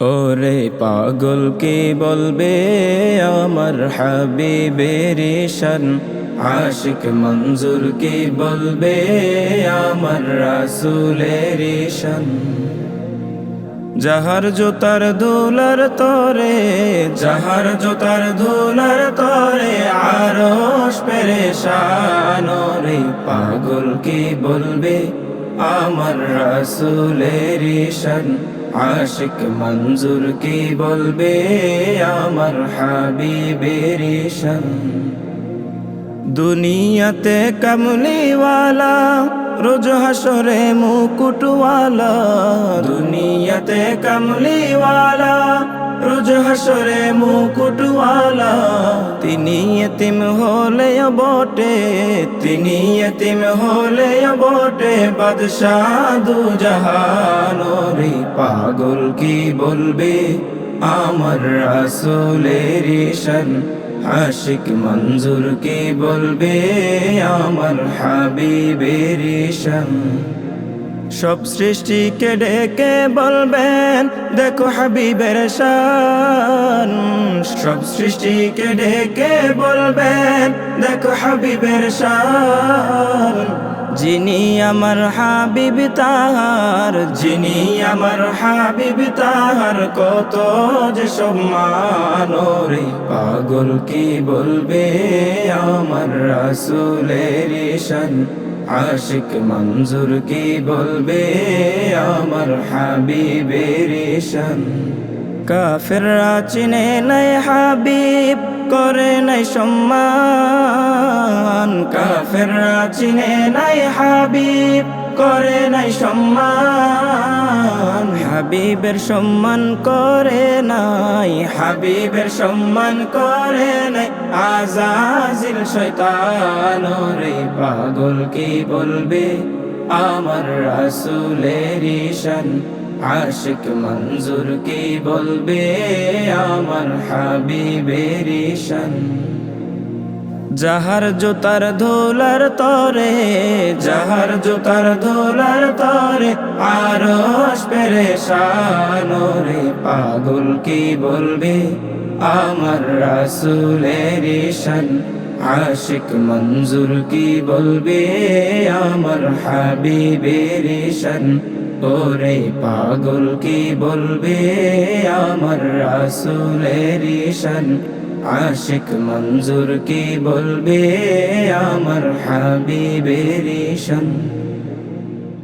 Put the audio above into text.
ওরে পাগল কে বলবে আমার হাবিবের শান আশিক মঞ্জুর কে বলবে আমার রাসুলের শান যাহার জোতার দোলার তরে, যাহার জোতার দোলার তরে আরস পেরেশান রে পাগল কি বলবে আমার রাসুলের শান আশিক মঞ্জুর কি বলবে আমার হাবিবের শান দুনিয়াতে কামলিওয়ালা রোজ হাসরে মুকুটওয়ালা। দুনিয়াতে কামলিওয়ালা রোজ হাসরে মুকুটওয়ালা, তিনি এতিম হলে বটে, তিনি এতিম হলে বটে, বাদশাহ দু জাহান রে পাগল কি বলবে? আমার রাসুলের শান আশিক মঞ্জুর কি বলবে? আমার হাবিবের শান সব সৃষ্টিকে ডেকে বলবেন, দেখো হাবিবের শান। সব সৃষ্টিকে ডেকে বলবেন, দেখো হাবিবের শান। যিনি আমার হাবিব, তাহার যিনি আমার হাবিব, তাহার কত যে সম্মান। রে পাগল কি বলবে আমার রাসুলের শান আশিক মঞ্জুর কি বলবে আমার হাবিবের শান কাফেররা চিনে নাই হাবিব, করে নাই সম্মান। কাফেররা চিনে নাই হাবিব, করে নাই সম্মান। হাবিবের সম্মান করে নাই, হাবিবের সম্মান করে নাই। আজাজিল শৈতান রে পাগল কি বলবে? আমার রাসুলের শান। আশিক মঞ্জুর কি বলবে আমার হাবিবের শান যাহার জোতার ধোলার তরে, যাহার জোতার ধোলার তরে আরস পেরেশান রে পাগল কি বলবে আমার রাসুলের শান আশিক মঞ্জুর কি বলবে আমার হাবিবের শান ওরে পাগল কি বলবে আমার রাসুলের শান আশিক মঞ্জুর কি বলবে আমার হাবিবের শান